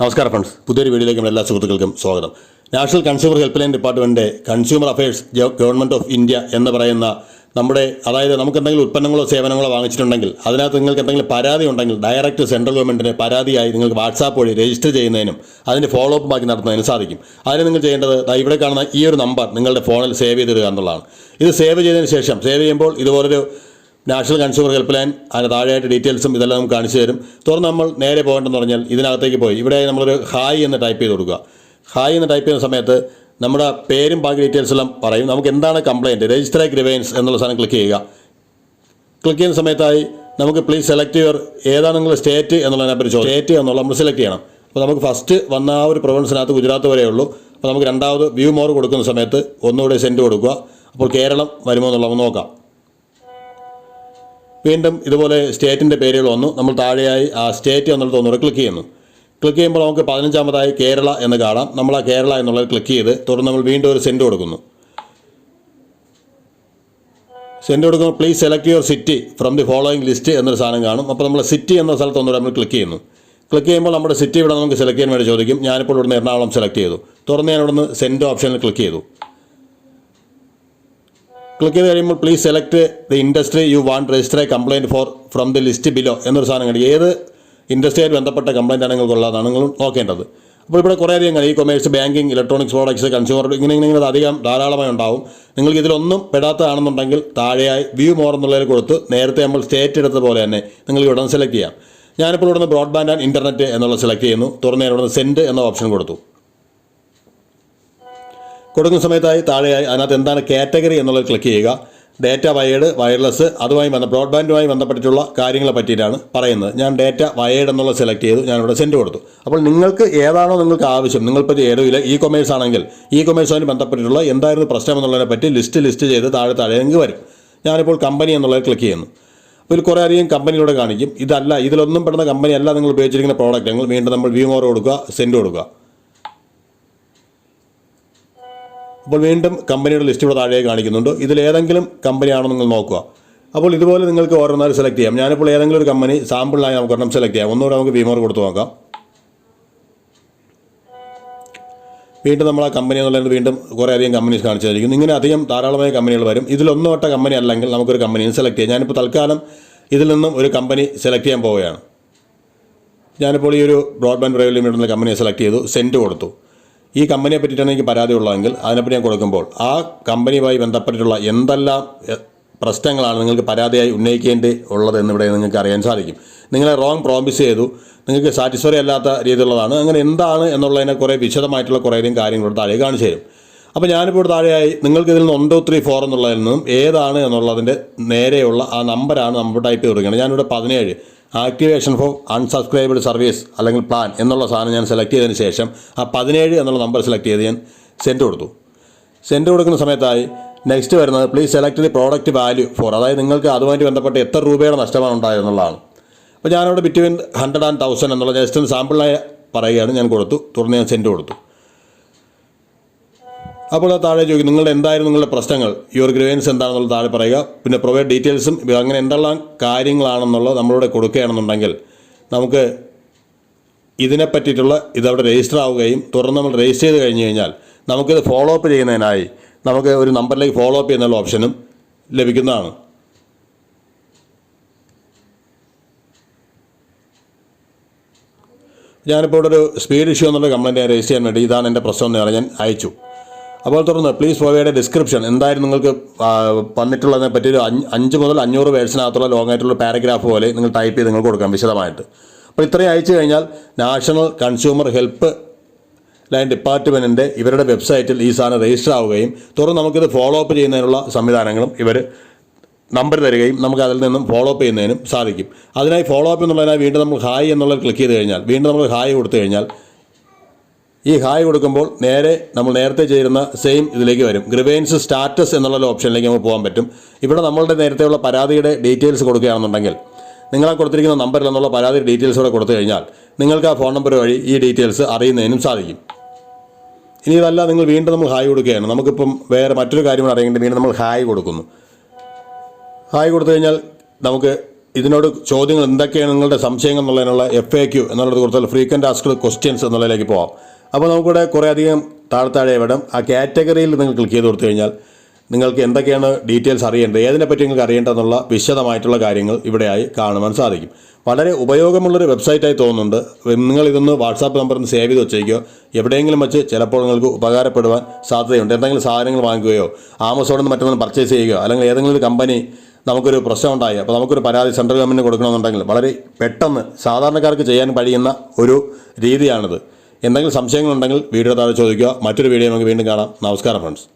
നമസ്കാരം ഫ്രണ്ട്സ് പുതിയൊരു വീഡിയോയിലേക്ക് നമ്മുടെ എല്ലാ സുഹൃത്തുക്കൾക്കും സ്വാഗതം. National consumer help line department consumer affairs government of India എന്ന് പറയുന്ന നമ്മുടെ അതായത് നമുക്ക് എന്തെങ്കിലും ഉൽപ്പന്നങ്ങളോ സേവനങ്ങളോ വാങ്ങിച്ചിട്ടുണ്ടെങ്കിൽ അതിനകത്ത് നിങ്ങൾക്ക് എന്തെങ്കിലും പരാതി ഉണ്ടെങ്കിൽ ഡയറക്റ്റ് സെൻട്രൽ ഗവൺമെന്റിന് പരാതിയായി നിങ്ങൾക്ക് വാട്സാപ്പ് വഴി രജിസ്റ്റർ ചെയ്യുന്നതിനും അതിന്റെ ഫോളോ അപ്പ് ബാക്കി നടത്തുന്നതിനും സാധിക്കും. അതിന് നിങ്ങൾ ചെയ്യേണ്ടത് ഇവിടെ കാണുന്ന ഈ ഒരു നമ്പർ നിങ്ങളുടെ ഫോണിൽ സേവ് ചെയ്തിടുക എന്നുള്ളതാണ്. ഇത് സേവ് ചെയ്തതിന് ശേഷം സേവ് ചെയ്യുമ്പോൾ ഇതുപോലൊരു നാഷണൽ കൺസ്യൂമർ ഹെൽപ്പ് ലൈൻ അതിന് താഴെയായിട്ട് ഡീറ്റെയിൽസും ഇതെല്ലാം കാണിച്ചു തരും. തുറന്ന് നമ്മൾ നേരെ പോകേണ്ടതെന്ന് പറഞ്ഞാൽ ഇതിനകത്തേക്ക് പോയി. ഇവിടെ നമ്മളൊരു ഹായ് എന്ന് ടൈപ്പ് ചെയ്ത് കൊടുക്കുക. ഹായ് എന്ന് ടൈപ്പ് ചെയ്യുന്ന സമയത്ത് നമ്മുടെ പേരും ബാക്കി ഡീറ്റെയിൽസ് എല്ലാം പറയും. നമുക്ക് എന്താണ് കംപ്ലയിന്റ് രജിസ്റ്റർ ഗ്രിവയൻസ് എന്നുള്ള സാധനം ക്ലിക്ക് ചെയ്യുക. ക്ലിക്ക് ചെയ്യുന്ന സമയത്തായി നമുക്ക് പ്ലീസ് സെലക്ട് യുവർ ഏതാണ് നിങ്ങൾ സ്റ്റേറ്റ് എന്നുള്ളതിനെപ്പറ്റി ചോദിച്ചു സ്റ്റേറ്റ് എന്നുള്ള നമ്മൾ സെലക്ട് ചെയ്യണം. അപ്പോൾ നമുക്ക് ഫസ്റ്റ് വന്ന ആ ഒരു പ്രൊവിൻസിനകത്ത് ഗുജറാത്ത് വരെ ഉള്ളൂ. അപ്പോൾ നമുക്ക് രണ്ടാമത് വ്യൂ മോർ കൊടുക്കുന്ന സമയത്ത് ഒന്നുകൂടെ സെന്റ് കൊടുക്കുക. അപ്പോൾ കേരളം വരുമോ എന്നുള്ളത് നോക്കാം. വീണ്ടും ഇതുപോലെ സ്റ്റേറ്റിന്റെ പേരുകൾ വന്നു. നമ്മൾ താഴെയായി ആ സ്റ്റേറ്റ് എന്നുള്ളത് ഒന്നുകൂടെ ക്ലിക്ക് ചെയ്യുന്നു. ക്ലിക്ക് ചെയ്യുമ്പോൾ നമുക്ക് പതിനഞ്ചാമതായി കേരള എന്ന് കാണാം. നമ്മൾ ആ കേരള എന്നുള്ളത് ക്ലിക്ക് ചെയ്ത് തുടർന്ന് നമ്മൾ വീണ്ടും ഒരു സെന്റ് കൊടുക്കുന്നു. സെന്റ് കൊടുക്കുമ്പോൾ please select your city from the following list എന്നൊരു സാധനം കാണും. അപ്പോൾ നമ്മൾ സിറ്റി എന്ന സ്ഥലത്ത് ഒന്നുകൂടെ നമ്മൾ ക്ലിക്ക് ചെയ്യുന്നു. ക്ലിക്ക് ചെയ്യുമ്പോൾ നമ്മുടെ സിറ്റി ഇവിടെ നമുക്ക് സെലക്ട് ചെയ്യാൻ വേണ്ടി ചോദിക്കും. ഞാനിപ്പോൾ ഇവിടുന്ന് എറണാകുളം സെലക്ട് ചെയ്തു. തുറന്ന് ഞാൻ ഇവിടുന്ന് സെൻഡ് ഓപ്ഷനിൽ ക്ലിക്ക് ചെയ്തു. ക്ലിക്ക് ചെയ്ത് കഴിയുമ്പോൾ please select the industry you want register a complaint for from the list below എന്നൊരു സാധനം കണ്ടി. ഏത് ഇൻഡസ്ട്രിയായിട്ട് ബന്ധപ്പെട്ട കംപ്ലയിന്റ് ആണ് നിങ്ങൾക്കുള്ളതാണ് നിങ്ങൾ നോക്കേണ്ടത്. അപ്പോൾ ഇവിടെ കുറേ അധികം e commerce banking electronics products consumer ഇങ്ങനെ ഇങ്ങനെ അധികം ധാരാളമായി ഉണ്ടാവും. നിങ്ങൾക്ക് ഇതിലൊന്നും പെടാത്തതാണെന്നുണ്ടെങ്കിൽ താഴെയായി വ്യൂ മോർ എന്നുള്ളതിൽ കൊടുത്ത് നേരത്തെ നമ്മൾ സ്റ്റേറ്റ് എടുത്ത പോലെ തന്നെ നിങ്ങൾ ഇവിടെ സെലക്ട് ചെയ്യാം. ഞാനിപ്പോൾ ഇവിടുന്ന് ബ്രോഡ്ബാൻഡ് ആൻഡ് ഇന്റർനെറ്റ് എന്നുള്ള സെലക്ട് ചെയ്യുന്നു. തുറന്ന് ഇവിടുന്ന് സെൻഡ് എന്ന ഓപ്ഷൻ കൊടുത്തു. കൊടുക്കുന്ന സമയത്തായി താഴെയായി അതിനകത്ത് എന്താണ് കാറ്റഗറി എന്നുള്ളത് ക്ലിക്ക് ചെയ്യുക. ഡേറ്റ വയേഡ് വയർലെസ് അതുമായി ബന്ധ ബ്രോഡ്ബാൻഡുമായി ബന്ധപ്പെട്ടിട്ടുള്ള കാര്യങ്ങളെ പറ്റിയിട്ടാണ് പറയുന്നത്. ഞാൻ ഡേറ്റ വയേഡ് എന്നുള്ളത് സെലക്ട് ചെയ്തു. ഞാനിവിടെ സെൻഡ് കൊടുത്തു. അപ്പോൾ നിങ്ങൾക്ക് ഏതാണോ നിങ്ങൾക്ക് ആവശ്യം നിങ്ങൾപ്പറ്റി ഏതോ ഇല്ല. ഇ കൊമേഴ്സ് ആണെങ്കിൽ ഇ കൊമേഴ്സുമായി ബന്ധപ്പെട്ടിട്ടുള്ള എന്തായിരുന്നു പ്രശ്നം എന്നുള്ളതിനെ പറ്റി ലിസ്റ്റ് ലിസ്റ്റ് ചെയ്ത് താഴെ താഴെ നിങ്ങൾക്ക് വരും. ഞാനിപ്പോൾ കമ്പനി എന്നുള്ളത് ക്ലിക്ക് ചെയ്യുന്നു. ഇതിൽ കുറേ അധികം കമ്പനിയുടെ കാണിക്കും. ഇതല്ല ഇതിലൊന്നും പെടുന്ന കമ്പനി അല്ല നിങ്ങൾ ഉപയോഗിച്ചിരിക്കുന്ന പ്രോഡക്റ്റ് വീണ്ടും നമ്മൾ വ്യൂമോർ കൊടുക്കുക സെൻഡ് കൊടുക്കുക. അപ്പോൾ വീണ്ടും കമ്പനിയുടെ ലിസ്റ്റ് ഇവിടെ താഴെ കാണിക്കുന്നുണ്ട്. ഇതിലേതെങ്കിലും കമ്പനിയാണോ നിങ്ങൾ നോക്കുക. അപ്പോൾ ഇതുപോലെ നിങ്ങൾക്ക് ഓരോന്നാലും സെലക്ട് ചെയ്യാം. ഞാനിപ്പോൾ ഏതെങ്കിലും ഒരു കമ്പനി സാമ്പിളിനായി നമുക്ക് ഒരെണ്ണം സെലക്ട് ചെയ്യാം. ഒന്നുകൂടെ നമുക്ക് വിമോർ കൊടുത്ത് നോക്കാം. വീണ്ടും നമ്മൾ ആ കമ്പനി എന്നുള്ളത് വീണ്ടും കുറേ അധികം കമ്പനീസ് കാണിച്ചു ഇങ്ങനെ അധികം ധാരാളമായ കമ്പനികൾ വരും. ഇതിലൊന്നോട്ട കമ്പനി അല്ലെങ്കിൽ നമുക്കൊരു കമ്പനിയും സെലക്ട് ചെയ്യാം. ഞാനിപ്പോൾ തൽക്കാലം ഇതിൽ നിന്നും ഒരു കമ്പനി സെലക്ട് ചെയ്യാൻ പോവുകയാണ്. ഞാനിപ്പോൾ ഈ ഒരു ബ്രോഡ്ബാൻഡ് പ്രൈവറ്റ് ലിമിറ്റഡ് എന്ന കമ്പനിയെ സെലക്ട് ചെയ്തു. സെന്റ് കൊടുത്തു. ഈ കമ്പനിയെ പറ്റിയിട്ടാണ് എനിക്ക് പരാതി ഉള്ളതെങ്കിൽ അതിനെപ്പറ്റി ഞാൻ കൊടുക്കുമ്പോൾ ആ കമ്പനിയുമായി ബന്ധപ്പെട്ടിട്ടുള്ള എന്തെല്ലാം പ്രശ്നങ്ങളാണ് നിങ്ങൾക്ക് പരാതിയായി ഉന്നയിക്കേണ്ടി ഉള്ളത് എന്നിവിടെ നിങ്ങൾക്ക് അറിയാൻ സാധിക്കും. നിങ്ങളെ റോങ് പ്രോമിസ് ചെയ്തു. നിങ്ങൾക്ക് സാറ്റിസ്ഫൈ അല്ലാത്ത രീതിയിലുള്ളതാണ്. അങ്ങനെ എന്താണ് എന്നുള്ളതിനെ കുറേ വിശദമായിട്ടുള്ള കുറേയധികം കാര്യങ്ങൾ താഴെ കാണിച്ചു തരും. അപ്പോൾ ഞാനിപ്പോൾ ഇവിടെ താഴെയായി നിങ്ങൾക്ക് ഇതിൽ നിന്ന് ഒൻ ടു ത്രീ ഫോർ എന്നുള്ളതിൽ നിന്നും ഏതാണ് എന്നുള്ളതിന്റെ നേരെയുള്ള ആ നമ്പറാണ് നമ്മൾ ടൈപ്പ് ചെയ്ത് കൊടുക്കുന്നത്. ഞാനിവിടെ പതിനേഴ്. ആക്ടിവേഷൻ ഫോർ അൺസബ്സ്ക്രൈബ്ഡ് സർവീസ് അല്ലെങ്കിൽ പ്ലാൻ എന്നുള്ള സാധനം ഞാൻ സെലക്ട് ചെയ്തതിന് ശേഷം ആ പതിനേഴ് എന്നുള്ള നമ്പർ സെലക്ട് ചെയ്ത് ഞാൻ സെൻഡ് കൊടുത്തു. സെൻഡ് കൊടുക്കുന്ന സമയത്തായി നെക്സ്റ്റ് വരുന്നത് please select the product value for അതായത് നിങ്ങൾക്ക് അതുമായിട്ട് ബന്ധപ്പെട്ട് എത്ര രൂപയുടെ നഷ്ടമാണ് ഉണ്ടായതെന്നുള്ളതാണ് അപ്പോൾ ഞാനവിടെ ബിറ്റ്വീൻ ഹൺഡ്രഡ് ആൻഡ് തൗസൻഡ് എന്നുള്ള ജസ്റ്റ് സാമ്പിളായി പറയുകയാണ് ഞാൻ കൊടുത്തു. തുടർന്ന് ഞാൻ സെൻഡ് കൊടുത്തു. അപ്പോൾ താഴെ ചോദിക്കും നിങ്ങളുടെ എന്തായിരുന്നു നിങ്ങളുടെ പ്രശ്നങ്ങൾ? യുവർ ഗ്രീവൻസ് എന്താണെന്നുള്ളത് താഴെ പറയുക. പിന്നെ പ്രൊവൈഡ് ഡീറ്റെയിൽസും അങ്ങനെ എന്തെല്ലാം കാര്യങ്ങളാണെന്നുള്ളത് നമ്മളിവിടെ കൊടുക്കുകയാണെന്നുണ്ടെങ്കിൽ നമുക്ക് ഇതിനെ പറ്റിയിട്ടുള്ള ഇതവിടെ രജിസ്റ്റർ ആവുകയും തുടർന്ന് നമ്മൾ രജിസ്റ്റർ ചെയ്ത് കഴിഞ്ഞ് കഴിഞ്ഞാൽ നമുക്കിത് ഫോളോ അപ്പ് ചെയ്യുന്നതിനായി നമുക്ക് ഒരു നമ്പറിലേക്ക് ഫോളോ അപ്പ് ചെയ്യുന്നുള്ള ഓപ്ഷനും ലഭിക്കുന്നതാണ്. ഞാനിപ്പോൾ ഇവിടെ ഒരു സ്പീഡ് ഇഷ്യൂ എന്നുള്ള കംപ്ലയിന്റ് രജിസ്റ്റർ ചെയ്യാൻ വേണ്ടി ഇതാണ് എന്റെ പ്രശ്നം എന്ന് പറഞ്ഞാൽ ഞാൻ അയച്ചു. അപ്പോൾ തുടർന്ന് പ്ലീസ് പ്രൊവൈഡ് ഡിസ്ക്രിപ്ഷൻ എന്തായാലും നിങ്ങൾക്ക് വന്നിട്ടുള്ളതിനെ പറ്റി ഒരു അഞ്ച് മുതൽ അഞ്ഞൂറ് വേഴ്സിനകത്തുള്ള ലോങ് ആയിട്ടുള്ള പാരഗ്രാഫ് പോലെ നിങ്ങൾ ടൈപ്പ് ചെയ്ത് നിങ്ങൾക്ക് കൊടുക്കാം വിശദമായിട്ട്. അപ്പോൾ ഇത്രയും അയച്ചു കഴിഞ്ഞാൽ നാഷണൽ കൺസ്യൂമർ ഹെൽപ്പ് ലൈൻ ഡിപ്പാർട്ട്മെന്റിന്റെ ഇവരുടെ വെബ്സൈറ്റിൽ ഈ സാധനം രജിസ്റ്റർ ആവുകയും തുടർന്ന് നമുക്കിത് ഫോളോ അപ്പ് ചെയ്യുന്നതിനുള്ള സംവിധാനങ്ങളും ഇവർ നമ്പർ തരികയും നമുക്ക് അതിൽ നിന്നും ഫോളോ അപ്പ് ചെയ്യുന്നതിനും സാധിക്കും. അതിനായി ഫോളോ അപ്പ് എന്നുള്ളതിനായി വീണ്ടും നമ്മൾ ഹായ് എന്നുള്ളത് ക്ലിക്ക് ചെയ്ത് കഴിഞ്ഞാൽ വീണ്ടും നമ്മൾ ഹായ് കൊടുത്തു കഴിഞ്ഞാൽ ഈ ഹായ് കൊടുക്കുമ്പോൾ നേരെ നമ്മൾ നേരത്തെ ചെയ്തിരുന്ന സെയിം ഇതിലേക്ക് വരും. ഗ്രിവേൻസ് സ്റ്റാറ്റസ് എന്നുള്ള ഓപ്ഷനിലേക്ക് നമുക്ക് പോകാൻ പറ്റും. ഇവിടെ നമ്മളുടെ നേരത്തെയുള്ള പരാതിയുടെ ഡീറ്റെയിൽസ് കൊടുക്കുകയാണെന്നുണ്ടെങ്കിൽ നിങ്ങളെ കൊടുത്തിരിക്കുന്ന നമ്പറിൽ നിന്നുള്ള പരാതി ഡീറ്റെയിൽസ് കൂടെ കൊടുത്തു കഴിഞ്ഞാൽ നിങ്ങൾക്ക് ആ ഫോൺ നമ്പർ വഴി ഈ ഡീറ്റെയിൽസ് അറിയുന്നതിനും സാധിക്കും. ഇനി ഇതല്ല നിങ്ങൾ വീണ്ടും നമ്മൾ ഹായ് കൊടുക്കുകയാണ്. നമുക്കിപ്പം വേറെ മറ്റൊരു കാര്യം കൂടെ അറിയേണ്ടത് വീണ്ടും നമ്മൾ ഹായ് കൊടുക്കുന്നു. ഹായ് കൊടുത്തു കഴിഞ്ഞാൽ നമുക്ക് ഇതിനോട് ചോദ്യങ്ങൾ എന്തൊക്കെയാണ് നിങ്ങളുടെ സംശയങ്ങൾ എന്നുള്ളതിനുള്ള എഫ് എ ക്യു എന്നുള്ളത് കൊടുത്താൽ ഫ്രീക്വന്റ് ആസ്ക്ഡ് ക്വസ്റ്റ്യൻസ് എന്നുള്ളതിലേക്ക് പോവാം. അപ്പോൾ നമുക്കിവിടെ കുറേ അധികം താഴെ താഴെ ആ കാറ്റഗറിയിൽ നിങ്ങൾ ക്ലിക്ക് ചെയ്ത് കൊടുത്തു കഴിഞ്ഞാൽ നിങ്ങൾക്ക് എന്തൊക്കെയാണ് ഡീറ്റെയിൽസ് അറിയേണ്ടത് ഏതിനെപ്പറ്റി നിങ്ങൾക്ക് അറിയേണ്ടതെന്നുള്ള വിശദമായിട്ടുള്ള കാര്യങ്ങൾ ഇവിടെയായി കാണുവാൻ സാധിക്കും. വളരെ ഉപയോഗമുള്ളൊരു വെബ്സൈറ്റായി തോന്നുന്നുണ്ട്. നിങ്ങൾ ഇതൊന്ന് വാട്സാപ്പ് ഒന്ന് സേവ് ചെയ്ത് വെച്ചേക്കോ എവിടെയെങ്കിലും വെച്ച് ചിലപ്പോൾ നിങ്ങൾക്ക് ഉപകാരപ്പെടുവാൻ സാധ്യതയുണ്ട്. എന്തെങ്കിലും സാധനങ്ങൾ വാങ്ങുകയോ ആമസോണിൽ നിന്ന് മറ്റൊന്നും പർച്ചേസ് ചെയ്യുകയോ അല്ലെങ്കിൽ ഏതെങ്കിലും ഒരു കമ്പനി നമുക്കൊരു പ്രശ്നം ഉണ്ടായി അപ്പോൾ നമുക്കൊരു പരാതി സെൻട്രൽ ഗവൺമെന്റിന് കൊടുക്കണമെന്നുണ്ടെങ്കിൽ വളരെ പെട്ടെന്ന് സാധാരണക്കാർക്ക് ചെയ്യാൻ കഴിയുന്ന ഒരു രീതിയാണിത്. എന്തെങ്കിലും സംശയങ്ങളുണ്ടെങ്കിൽ വീഡിയോ താഴെ ചോദിക്കുക. മറ്റൊരു വീഡിയോ നമുക്ക് വീണ്ടും കാണാം. നമസ്കാരം ഫ്രണ്ട്സ്.